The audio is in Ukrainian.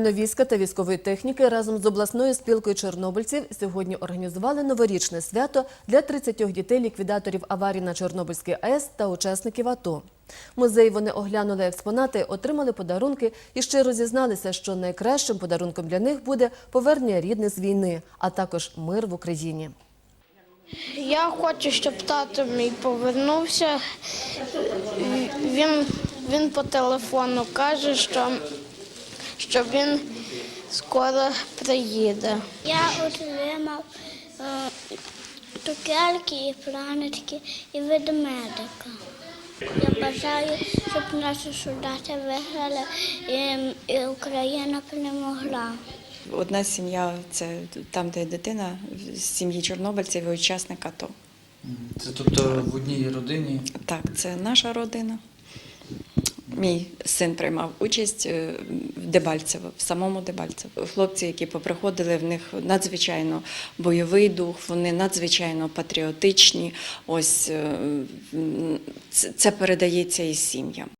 Війська та військової техніки разом з обласною спілкою чорнобильців сьогодні організували новорічне свято для 30 дітей-ліквідаторів аварій на Чорнобильській АЕС та учасників АТО. В музеї вони оглянули експонати, отримали подарунки і щиро зізналися, що найкращим подарунком для них буде повернення рідних з війни, а також мир в Україні. Я хочу, щоб тато мій повернувся. Він, він по телефону каже, що, що він скоро приїде. Я отримав е, цукерки і планетки і ведмедика. Я бажаю, щоб наші солдати виграли і, і Україна перемогла. Одна сім'я це там, де дитина з сім'ї чорнобильців і учасник АТО. Це тобто в одній родині. Так, це наша родина. Мій син приймав участь е, в Дебальцево, в самому Дебальцево. Хлопці, які поприходили, в них надзвичайно бойовий дух, вони надзвичайно патріотичні. Ось е, це передається і сім'ям.